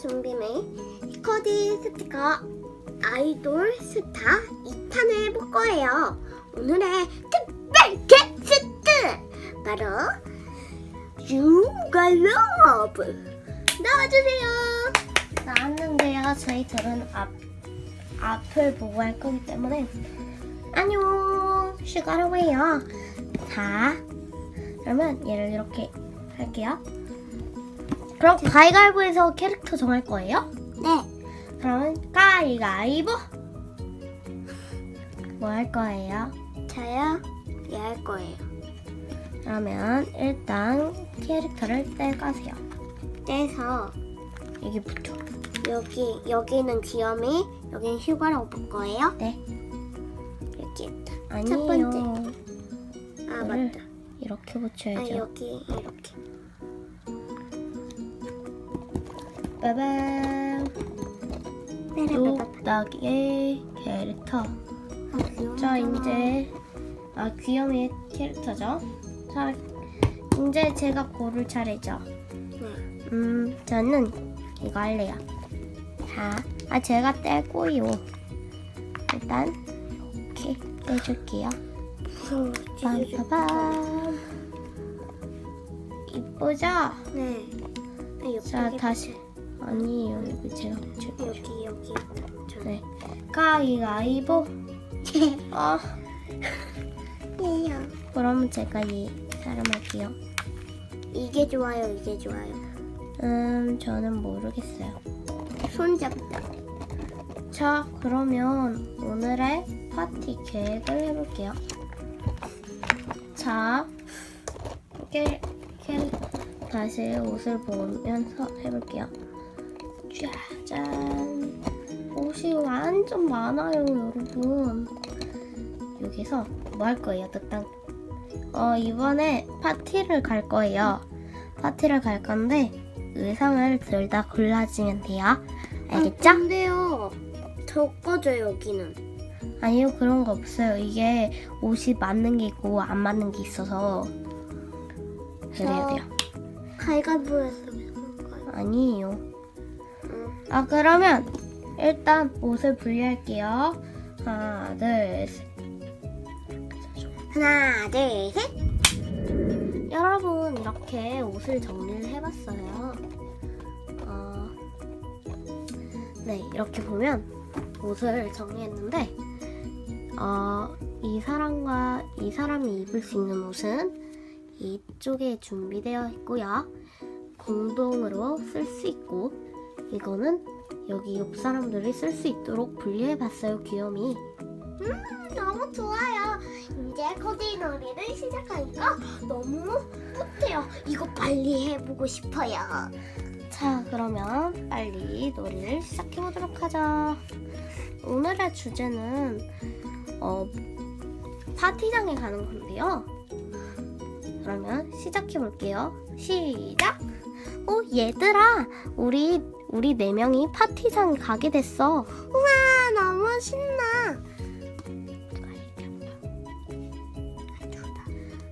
준비물 코디 스티커 아이돌 스타 2탄을 해볼 거예요. 오늘의 특별 게스트 바로 유가러브 나와주세요. 나왔는데요. 저희들은 앞 앞을 보고 할 거기 때문에 안녕 슈가러브예요. 자 그러면 얘를 이렇게 할게요. 그럼 가위가위보에서 캐릭터 정할 거예요? 네. 그러면 가위가위보. 뭐 할 거예요? 저요? 얘 할 거예요. 그러면 일단 캐릭터를 떼가세요. 떼서 여기 붙여. 여기 여기는 귀염이, 여기는 휴가라고 볼 거예요? 네. 여기 아니에요. 첫 번째. 아 이거를 맞다. 이렇게 아 붙여야죠. 여기 이렇게. 빠밤. 뚝딱이의 캐릭터. 아, 자 이제 아 귀염이의 캐릭터죠. 자 이제 제가 고를 차례죠. 네. 음 저는 이거 할래요. 자, 아 제가 떼고요. 일단 이렇게 떼줄게요. 빰빠밤. 이쁘죠? 네. 아, 자 다시 아니에요 여기 제가 거죠. 여기 여기. 저. 네. 가위가위보. 어 예요. 그러면 제가 이 사람 할게요. 이게 좋아요. 이게 좋아요. 음 저는 모르겠어요. 손 잡다. 자 그러면 오늘의 파티 계획을 해볼게요. 자 이렇게 이렇게 다시 옷을 보면서 해볼게요. 옷이 완전 많아요 여러분. 여기서 뭐 할 거예요 뜻땅? 어 이번에 파티를 갈 거예요. 파티를 갈 건데 의상을 둘 다 골라주면 돼요. 알겠죠? 아, 근데요. 적어져 여기는. 아니요 그런 거 없어요. 이게 옷이 맞는 게 있고 안 맞는 게 있어서 그래야 돼요. 그런가요? 아니에요. 응. 아 그러면 일단 옷을 분리할게요. 하나 둘 셋. 하나, 둘, 셋. 여러분 이렇게 옷을 정리를 해봤어요. 어, 네 이렇게 보면 옷을 정리했는데 어, 이 사람과 이 사람이 입을 수 있는 옷은 이쪽에 준비되어 있고요. 공동으로 쓸 수 있고 이거는 여기 옆 사람들이 쓸 수 있도록 분리해봤어요 귀요미. 너무 좋아요. 이제 코디 놀이를 시작하니까 너무 뿌듯해요. 이거 빨리 해보고 싶어요. 자, 그러면 빨리 놀이를 시작해 보도록 하죠. 오늘의 주제는 어, 파티장에 가는 건데요. 그러면 시작해 볼게요. 시작. 어, 얘들아, 우리 우리 네 명이 파티장에 가게 됐어. 아, 너무 신나.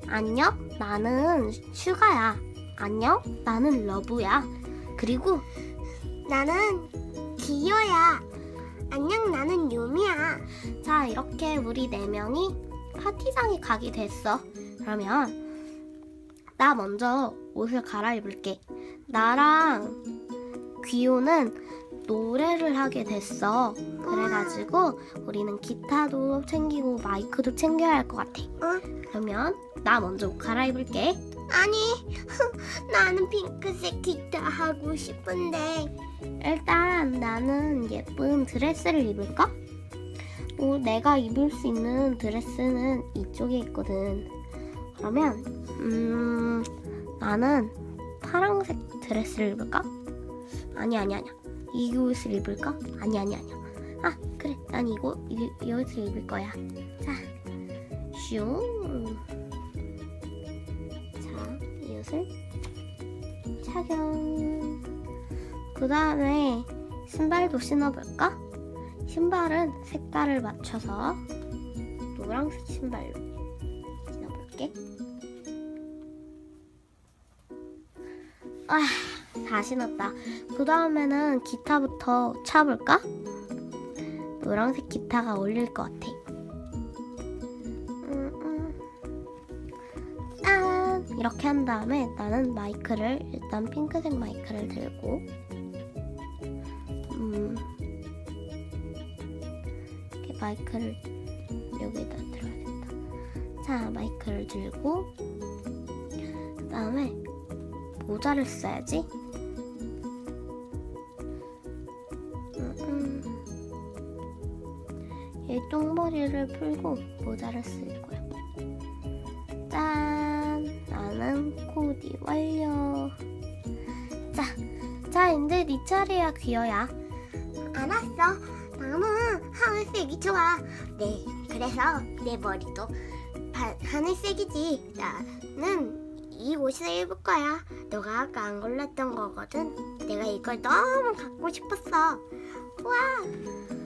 안녕, 나는 슈가야. 안녕, 나는 러브야. 그리고 나는 기요야. 안녕, 나는 유미야. 자, 이렇게 우리 네 명이 파티장에 가게 됐어. 그러면 나 먼저 옷을 갈아입을게. 나랑 귀요는 노래를 하게 됐어. 그래가지고 우리는 기타도 챙기고 마이크도 챙겨야 할 것 같아. 응? 그러면 나 먼저 옷 갈아입을게. 아니, 나는 핑크색 기타 하고 싶은데. 일단 나는 예쁜 드레스를 입을까? 뭐 내가 입을 수 있는 드레스는 이쪽에 있거든. 그러면 음 나는 파란색 드레스를 입을까? 아니 아니 아니야. 이 옷을 입을까? 아니 아니 아니야. 아 그래 난 이거 이, 이 옷을 입을 거야. 자, 슝. 자, 이 옷을 착용. 그 다음에 신발도 신어볼까? 신발은 색깔을 맞춰서 노란색 신발로 신어볼게. 아, 다 신었다. 그 다음에는 기타부터 차볼까? 노란색 기타가 어울릴 것 같아. 음, 음. 짠! 이렇게 한 다음에 나는 마이크를 일단 핑크색 마이크를 들고 음, 이렇게 마이크를 여기다 들어야겠다. 자, 마이크를 들고 그 다음에 모자를 써야지. 이 똥머리를 풀고 모자를 쓸 거야. 짠! 나는 코디 완료. 자, 자 이제 네 차례야 귀여야. 알았어. 나는 하늘색이 좋아. 네, 그래서 내 머리도 바, 하늘색이지. 나는 이 옷을 입을 거야. 너가 아까 안 골랐던 거거든. 내가 이걸 너무 갖고 싶었어. 와.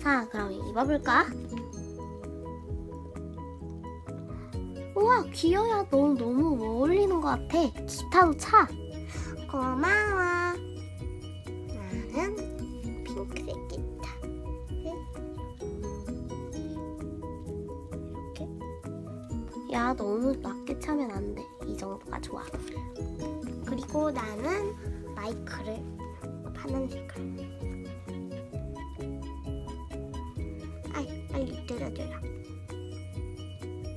자, 그럼 입어볼까? 우와, 귀여야 너 너무 어울리는 것 같아. 기타도 차. 고마워. 나는 핑크색 기타. 이렇게. 야, 너무 낮게 차면 안 돼. 이 정도가 좋아. 그리고 나는 마이크를 파란색으 들어줘라.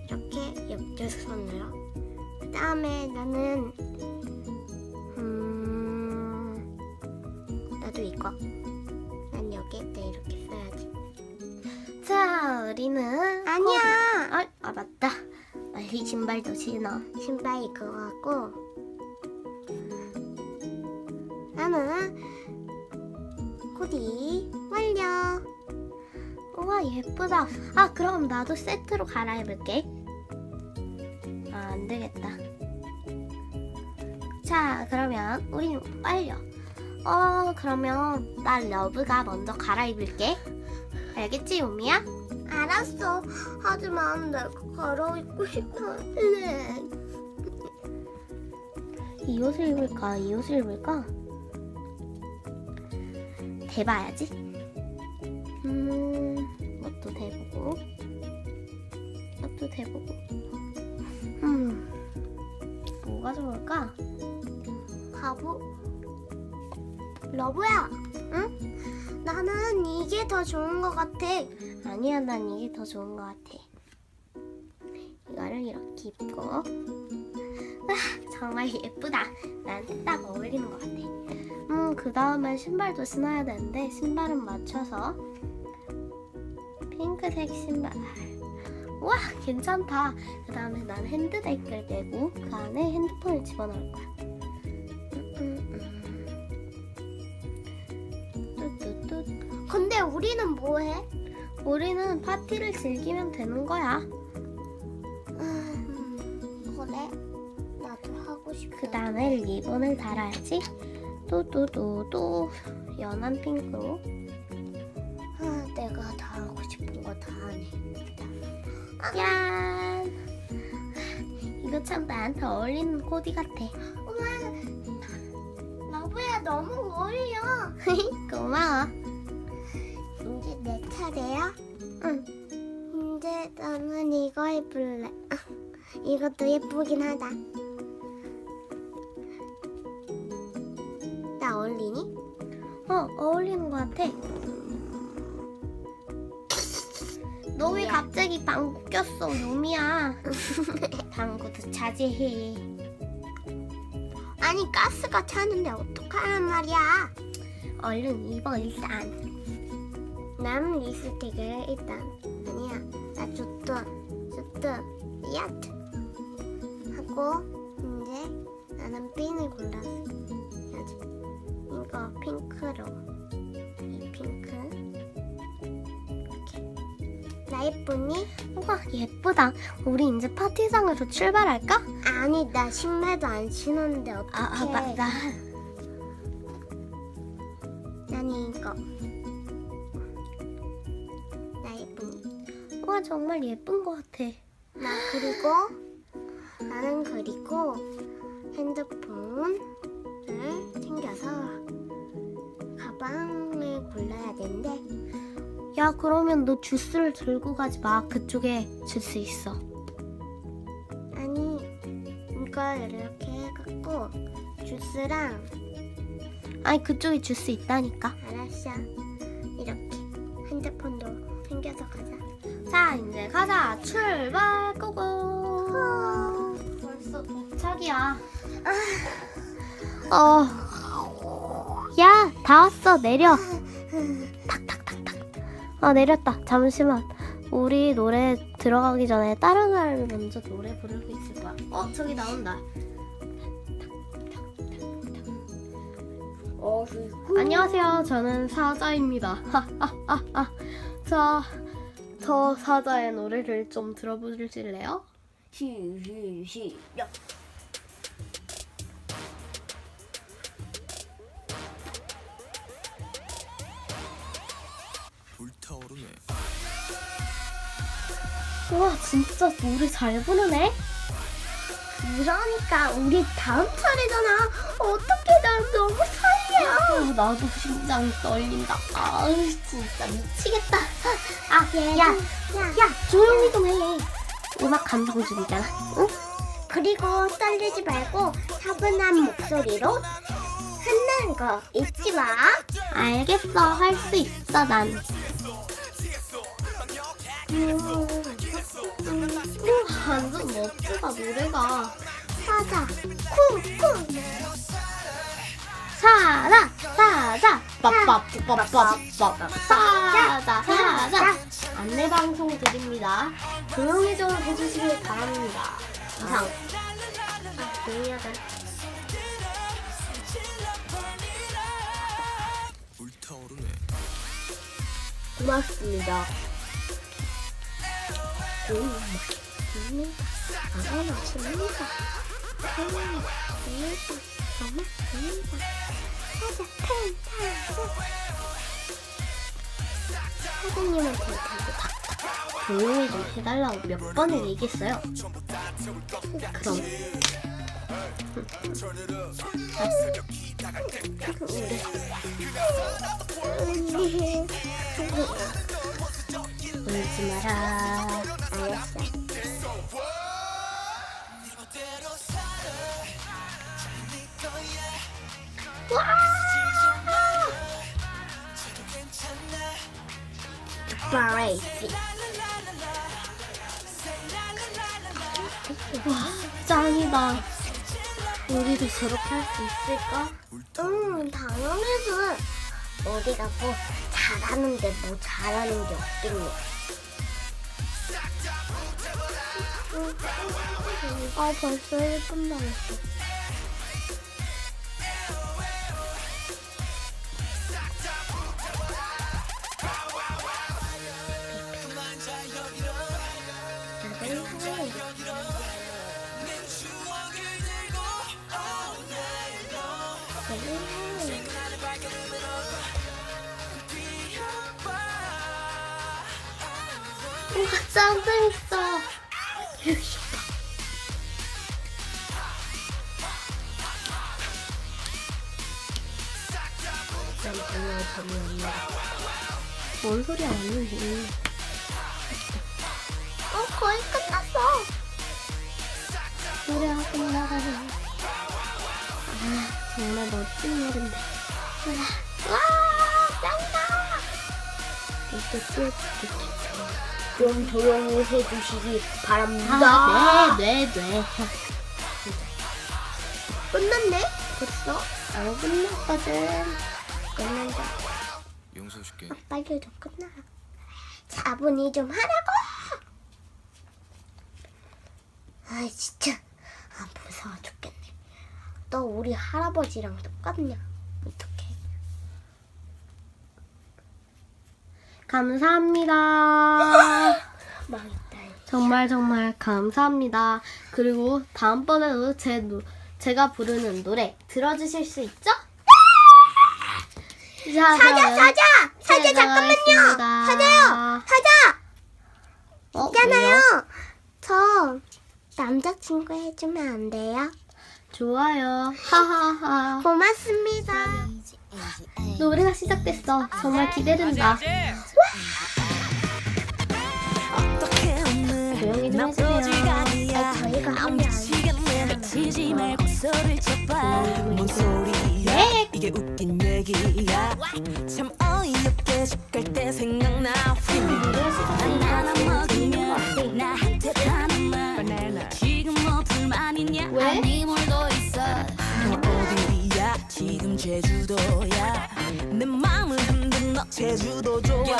이렇게 옆조선으로. 그 다음에 나는 음 나도 이거. 난 여기에다 이렇게 써야지. 자, 우리는 아니야. 아, 아 맞다. 빨리 신발도 신어. 신발 그거 하고 나는 코디 완료. 우와 예쁘다. 아 그럼 나도 세트로 갈아입을게. 아 안 되겠다. 자 그러면 우리 빨려. 어 그러면 나 러브가 먼저 갈아입을게. 알겠지 요미야? 알았어. 하지만 내가 갈아입고 싶은데. 이 옷을 입을까? 이 옷을 입을까? 대봐야지. 음, 이것도 대보고, 이것도 대보고. 음, 뭐가 좋을까? 바보. 러브야. 응? 나는 이게 더 좋은 것 같아. 아니야, 난 이게 더 좋은 것 같아. 이거를 이렇게 입고. 아, 정말 예쁘다. 나한테 딱 어울리는 것 같아. 음, 그 다음에 신발도 신어야 되는데, 신발은 맞춰서. 핑크색 신발. 와, 괜찮다. 그 다음에 난 핸드백을 메고, 그 안에 핸드폰을 집어넣을 거야. 근데 우리는 뭐해? 우리는 파티를 즐기면 되는 거야. 음, 그래. 나도 하고 싶어. 그 다음에 리본을 달아야지. 또또또또 연한 핑크로. 짠! 이거 참 나한테 어울리는 코디 같아. 우와, 러브야 너무 어울려. 고마워. 이제 내 차례야? 응. 이제 나는 이거 입을래. 아, 이것도 예쁘긴 하다. 나 어울리니? 어, 어울리는 것 같아. 너 왜. 갑자기 방구 꼈어, 요미야? 방구도 자제해. 아니 가스가 차는데 어떡하란 말이야? 얼른 입어, 일단. 나는 립스틱을 일단 아니야 나 좋던 좋던 야트 하고 이제 나는 핀을 골랐어 이거 핑크로 예쁘니? 우와, 예쁘다. 우리 이제 파티장으로 출발할까? 아니 나 신발도 안 신었는데 어떡해 아, 아 맞다. 난 이거 나 예쁘니? 와, 정말 예쁜 것 같아. 나 그리고 나는 그리고 핸드폰을 챙겨서 가방을 골라야 되는데 야 그러면 너 주스를 들고 가지 마. 그쪽에 주스 있어. 아니 이걸 이렇게 해갖고 주스랑 아니 그쪽에 주스 있다니까. 알았어 이렇게 핸드폰도 챙겨서 가자 자 이제 가자. 출발 고고. 벌써 도착이야. 어. 야, 다 왔어. 내려. 아, 내렸다. 잠시만. 우리 노래 들어가기 전에 다른 사람이 먼저 노래 부르고 있을 거야. 어, 저기 나온다. 어이구 안녕하세요. 저는 사자입니다. 하하하하. 자, 저 사자의 노래를 좀 들어보실래요? 시시시작 와, 진짜 노래 잘 부르네. 그러니까 우리 다음 차례잖아 어떻게 나 너무 설레 아, 나도 심장이 떨린다. 아, 진짜 미치겠다. 아, 야, 야, 야, 조용히 좀 해. 음악 감상 중이잖아. 응? 그리고 떨리지 말고 차분한 목소리로 한다는 거 잊지 마. 알겠어, 할 수 있어, 난. 음, 완전 멋지다, 노래가. 사자, 쿵쿵. 사자, 사자, 빠빠빠빠빠빠. 사자, 사자. 안내 방송 드립니다. 조용히 좀 해주시길 바랍니다. 이상. 아, 미안하다. 불타오르네. 고맙습니다. 오, 맛있습니다. 아, 맛있습니다. 정말 맛있습니다. 정말 맛있습니다. 사자, 팽팽. 사장님한테 탁탁 조용히 좀 해달라고 몇 번을 얘기했어요. 그럼 언니. 울지 마라. 알았어. 브레이크. 와 짱이다. 우리도 저렇게 할 수 있을까? 응, 당연하지. 어디가 뭐 잘하는데 뭐 잘하는 게 없겠냐. 아 벌써 1분 남았어. 짱 재밌 뭔 소리야 완전히. 어, 거의 끝났어. 노래가 끝나가네. 아 정말 멋진 노래인데. 와, 짱이다. 이거 띄워줄게. 좀 조용히 해주시기 바랍니다. 아, 네, 네, 네. 끝났네? 벌써? 안 끝났거든. 끝난다. 빨리 좀 끝나. 차분히 좀 하라고. 아 진짜 아 무서워 죽겠네. 너 우리 할아버지랑 똑같냐? 어떡해? 감사합니다. 망했다. 정말 정말 감사합니다. 그리고 다음번에도 제 노, 제가 부르는 노래 들어주실 수 있죠? 자, 사자 사자 사자 제가 잠깐만요. 사자요 사자 어, 있잖아요. 왜요? 저 남자친구 해주면 안 돼요? 좋아요. 하하하. 고맙습니다. 노래가 시작됐어. 정말 기대된다. 조용히 좀 해주세요. 아, 저희가 하면 치지 말고 소리를 쳐봐 뭔 소리야 네. 이게 웃긴 얘기야. 참 어이없게 집 갈 때 생각나 바나나 먹으면 나한테 하는 말. 지금 뭐 불만 있냐? 왜? 아니 뭘더 있어. 어디야? 지금 제주도야. 내 마음을 흔든 너 제주도 좋아.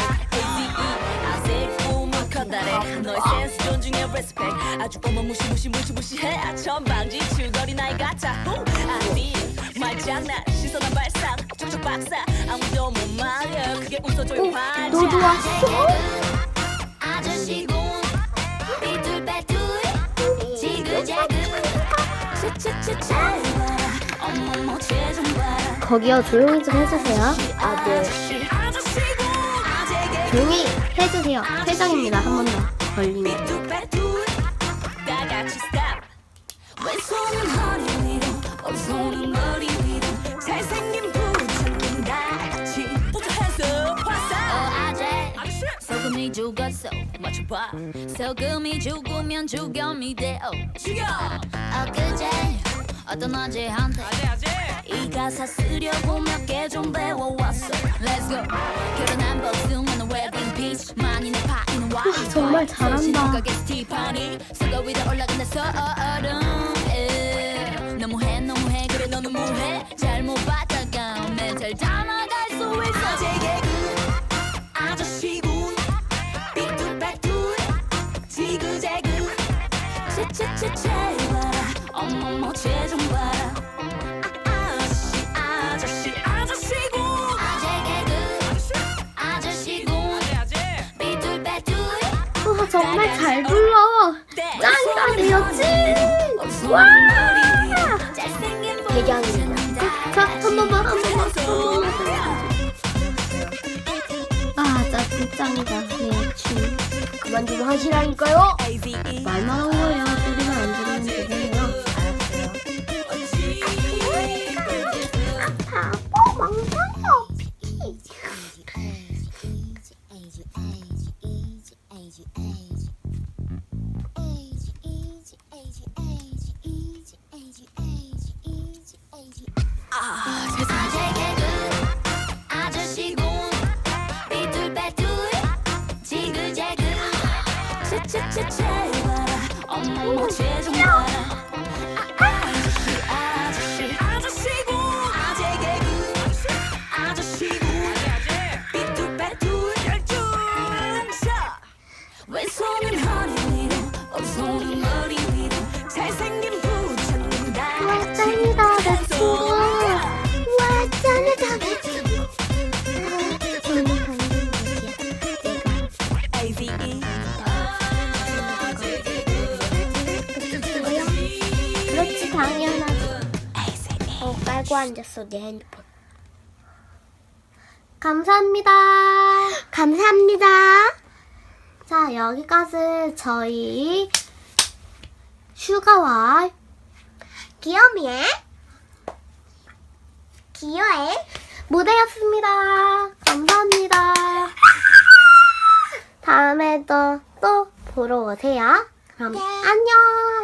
커다래. 너의 센스 존중해 respect. 아주 어마무시 무시 무시 무시해. 천방지 추거리 나이 같아 후. 아니 말장난 시선한 발상 촉촉 박사 아무도 못 말려 그게 웃어줘요 활짝 너도 왔어? 아저씨군 삐뚤빼뚤 지그재그 차차차차 어머머 쟤좀 봐라 거기요 조용히 좀 해주세요. 아, 네. 아재개 조용히 해주세요. 회장입니다. 한 번 더 걸리면. 삐뚤빼뚤 다 같이 stop 왼손은 허리 위로 오른손은 머리 위로 잘생긴 다. 같이 Put your hands up 화사. 어 아재. 소금이 죽었어. 맞춰봐. 소금이 죽으면 죽염이 돼어 죽여. 엊그제. 어떤 아재한테 이 가사 쓰려고 몇 개 좀 배워왔어. Let's go. 결혼한 복숭아는 웨딩 피스 만인의 파이는 와인 정말 잘한다. 스티파니. 서거 위로 올라간다 서얼음 에. 너무해 너무해 너 너무해? 잘못 봤다가 다 나갈 수 있어. 제개구 아저씨군. 삐뚤빼뚤. 지그재그. 채채채채 봐라. 어머머 쟤좀 봐라. 아저씨 아저씨 아저씨군. 아재개그 아저씨군. 삐뚤빼뚤. 와 정말 잘 불러. 짱이다 내 여친. 와. 대장입니다. 자, 한 번만, 한 번만, 한 번만. 아, 짜증 짱이다. 내 여친. 그만 좀 하시라니까요. 말만 한 거예요. 소리만 안 들으면 되잖아요. 앉았어, 내 핸드폰. 감사합니다. 감사합니다. 자, 여기까지 저희 슈가와 귀요미의 귀요의 무대였습니다. 감사합니다. 다음에도 또 보러 오세요. 그럼 네. 안녕.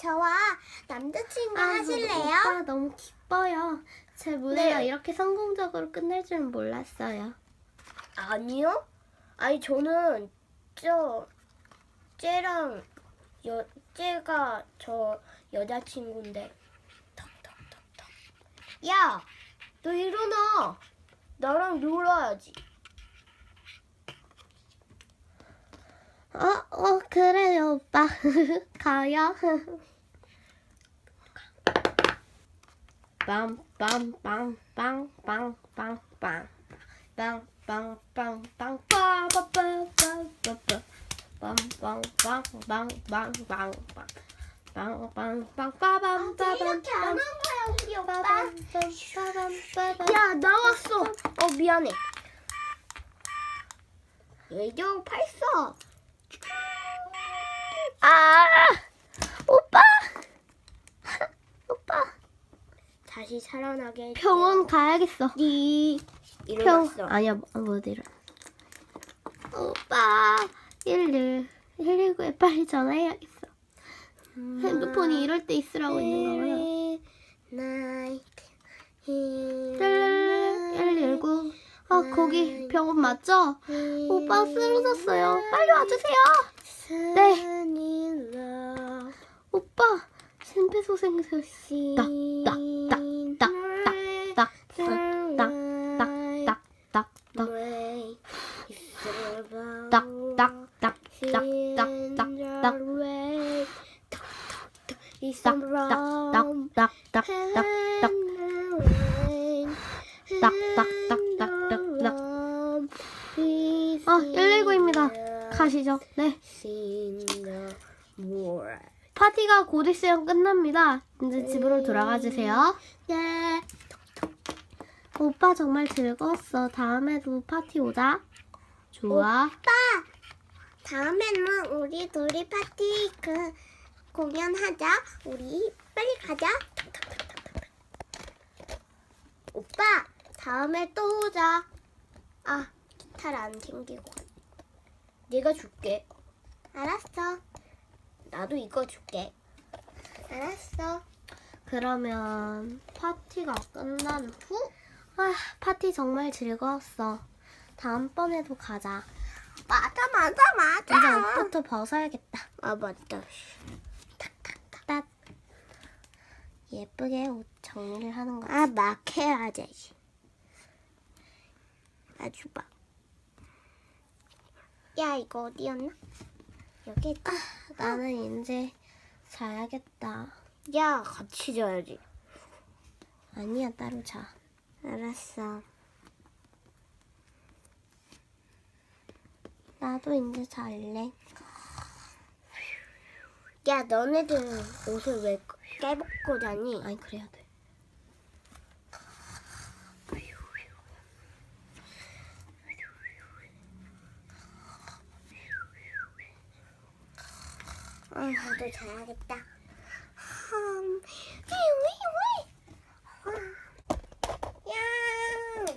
저와 남자친구 하실래요? 오빠 너무 기뻐요. 제 무대가 네. 이렇게 성공적으로 끝날 줄은 몰랐어요. 아니요. 아니 저는 저 쟤랑 여 쟤가 저 여자친구인데. 턱턱턱턱. 야, 너 일어나. 나랑 놀아야지. 어, 어, 그래요, 오빠. 가요. 언제 이렇게 안 하는 거야 우리 오빠? 야 나왔어. 어 미안해. 예정 팔써. 아. 다시 살아나게. 해줄게요. 병원 가야겠어. 네 병, 일어났어. 아니야, 못 일어. 오빠, 11, 119에 빨리 전화해야겠어. 핸드폰이 이럴 때 있으라고 있는 거구나. 나이트. 119. 아, 거기 병원 맞죠? 오빠 쓰러졌어요. 빨리 와주세요. 네. 오빠, 심폐소생술 딱, 딱, 딱, 딱, 딱, 딱, 딱, 딱, 딱, 딱. 딱, 딱, 딱, 딱, 딱, 딱, 딱. 딱, 딱, 딱, 딱, 딱, 딱, 딱. 딱, 딱, 딱, 딱, 딱, 딱. 아, 119입니다. 가시죠. 네. 파티가 곧 있으면 끝납니다. 이제 집으로 돌아가 주세요. 네. 오빠 정말 즐거웠어. 다음에도 파티 오자. 좋아. 오빠 다음에는 우리 둘이 파티 그 공연하자 우리 빨리 가자 오빠 다음에 또 오자 아 기타를 안 챙기고 왔네. 내가 줄게 알았어 나도 이거 줄게 알았어 그러면 파티가 끝난 후? 아, 파티 정말 즐거웠어. 다음번에도 가자. 맞아 맞아 이제 맞아 옷부터 벗어야겠다. 아 맞다 딱. 예쁘게 옷 정리를 하는 거지. 아 막 해야지 아주 막. 야 이거 어디였나? 여기 있다. 나는 이제 자야겠다. 야 같이 자야지. 아니야, 따로 자. 알았어. 나도 이제 잘래. 야 너네들은 옷을 왜 깨벗고 자니? 아니, 그래야 돼. 아 나도 자야겠다. 음, 휘휘휘. 야.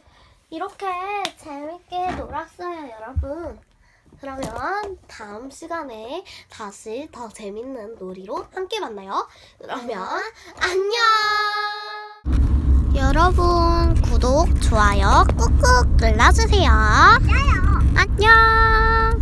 이렇게 재밌게 놀았어요, 여러분. 그러면 다음 시간에 다시 더 재밌는 놀이로 함께 만나요. 그러면 안녕! 여러분, 구독, 좋아요 꾹꾹 눌러주세요. 안녕!